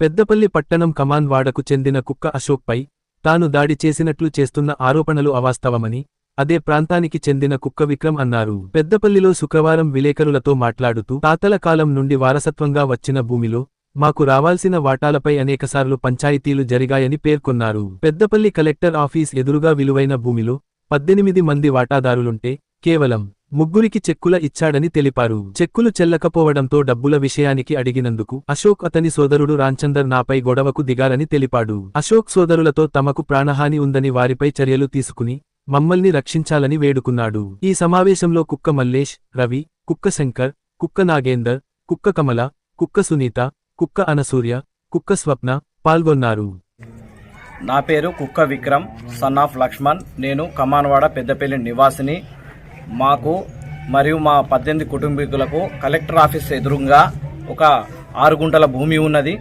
పెద్దపల్లి పట్టణం కమాన్ వాడకు చెందిన కుక్క అశోక్పై తాను దాడి చేసినట్లు చేస్తున్న ఆరోపణలు అవాస్తవమని అదే ప్రాంతానికి చెందిన కుక్క విక్రమ్ అన్నారు. పెద్దపల్లిలో శుక్రవారం విలేకరులతో మాట్లాడుతూ తాతల కాలం నుండి వారసత్వంగా వచ్చిన భూమిలో మాకు రావాల్సిన వాటాలపై అనేకసార్లు పంచాయతీలు జరిగాయని పేర్కొన్నారు. పెద్దపల్లి కలెక్టర్ ఆఫీస్ ఎదురుగా విలువైన భూమిలో పద్దెనిమిది మంది వాటాదారులుంటే కేవలం ముగ్గురికి చెక్కుల ఇచ్చాడని తెలిపారు. చెక్కులు చెల్లకపోవడంతో డబ్బుల విషయానికి అడిగినందుకు అశోక్ అతని సోదరుడు రాంచందర్ నాపై గొడవకు దిగారని తెలిపాడు. అశోక్ సోదరులతో తమకు ప్రాణహాని ఉందని వారిపై చర్యలు తీసుకుని మమ్మల్ని రక్షించాలని వేడుకున్నాడు. ఈ సమావేశంలో కుక్క మల్లేష్ రవి కుక్క శంకర్ కుక్క నాగేందర్ కుక్క కమల కుక్క సునీత కుక్క అనసూర్య కుక్క స్వప్న పాల్గొన్నారు. నా పేరు కుక్క విక్రమ్ సన్ ఆఫ్ లక్ష్మణ్. నేను కమాన్వాడ పెద్దపల్లి నివాసిని. మాకు మరియు మా పద్దెనిమిది కుటుంబీకులకు కలెక్టర్ ఆఫీస్ ఎదురుగా ఒక ఆరు గుంటల భూమి ఉన్నది.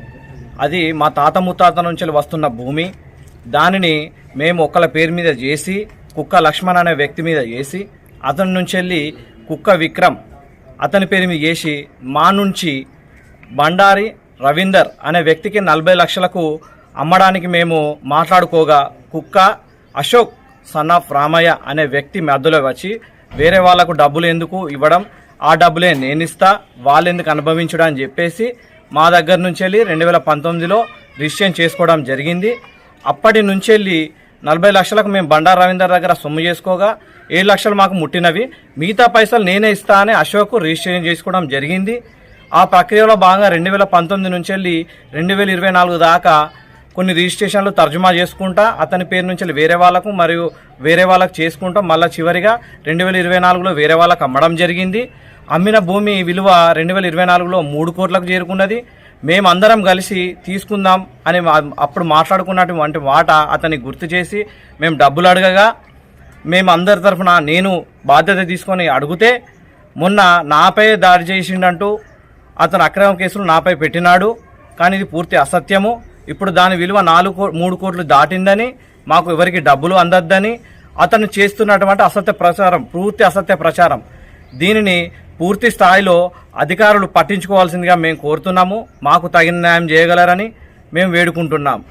అది మా తాత ముత్తాత నుంచి వస్తున్న భూమి. దానిని మేము ఒకళ్ళ పేరు మీద చేసి కుక్క లక్ష్మణ్ అనే వ్యక్తి మీద చేసి అతని నుంచి వెళ్ళి కుక్క విక్రమ్ అతని పేరు మీద చేసి మా నుంచి బండారి రవీందర్ అనే వ్యక్తికి నలభై లక్షలకు అమ్మడానికి మేము మాట్లాడుకోగా కుక్క అశోక్ సన్ ఆఫ్ రామయ్య అనే వ్యక్తి మధ్యలో వచ్చి వేరే వాళ్ళకు డబ్బులు ఎందుకు ఇవ్వడం ఆ డబ్బులే నేను ఇస్తా వాళ్ళు ఎందుకు అనుభవించడం అని చెప్పేసి మా దగ్గర నుంచి వెళ్ళి రెండు వేల పంతొమ్మిదిలో రిజిస్ట్రేషన్ చేసుకోవడం జరిగింది. అప్పటి నుంచి వెళ్ళి నలభై లక్షలకు మేము బండారు రవీందర్ దగ్గర సొమ్ము చేసుకోగా ఏడు లక్షలు మాకు ముట్టినవి. మిగతా పైసలు నేనే ఇస్తా అని అశోక్ రిజిస్ట్రేషన్ చేసుకోవడం జరిగింది. ఆ ప్రక్రియలో భాగంగా రెండు వేల పంతొమ్మిది నుంచి వెళ్ళి రెండు వేల ఇరవై నాలుగు దాకా కొన్ని రిజిస్ట్రేషన్లు తర్జుమా చేసుకుంటా అతని పేరు నుంచి వేరే వాళ్ళకు మరియు వేరే వాళ్ళకు చేసుకుంటా మళ్ళీ చివరిగా రెండు వేల ఇరవై నాలుగులో వేరే వాళ్ళకు అమ్మడం జరిగింది. అమ్మిన భూమి విలువ రెండు వేల ఇరవై నాలుగులో మూడు కోట్లకు చేరుకున్నది. మేమందరం కలిసి తీసుకుందాం అని అప్పుడు మాట్లాడుకున్నటువంటి మాట అతన్ని గుర్తు చేసి మేము డబ్బులు అడగగా మేము అందరి తరఫున నేను బాధ్యత తీసుకొని అడిగితే మొన్న నాపై దాడి చేసిండంటూ అతను అక్రమ కేసులు నాపై పెట్టినాడు. కానీ ఇది పూర్తి అసత్యము. ఇప్పుడు దాని విలువ నాలుగు కో- మూడు కోట్లు దాటిందని మాకు ఎవరికి డబ్బులు అందద్దని అతను చేస్తున్నటువంటి అసత్య ప్రచారం పూర్తి అసత్య ప్రచారం. దీనిని పూర్తి స్థాయిలో అధికారులు పట్టించుకోవాల్సిందిగా మేము కోరుతున్నాము. మాకు తగిన న్యాయం చేయగలరని మేము వేడుకుంటున్నాం.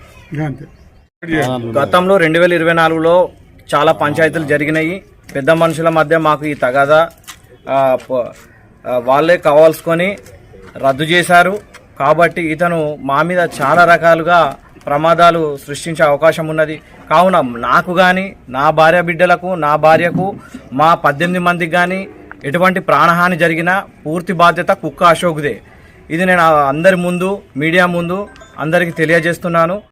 గతంలో రెండు వేల ఇరవై నాలుగులో చాలా పంచాయతీలు జరిగినాయి. పెద్ద మనుషుల మధ్య మాకు ఈ తగాదా వాళ్ళే కావాల్సుకొని రద్దు చేశారు. కాబట్టి ఇతను మా మీద చాలా రకాలుగా ప్రమాదాలు సృష్టించే అవకాశం ఉన్నది. కావున నాకు కానీ నా భార్య బిడ్డలకు నా భార్యకు మా పద్దెనిమిది మందికి కానీ ఎటువంటి ప్రాణహాని జరిగినా పూర్తి బాధ్యత కుక్క అశోక్దే. ఇది నేను అందరి ముందు మీడియా ముందు అందరికీ తెలియజేస్తున్నాను.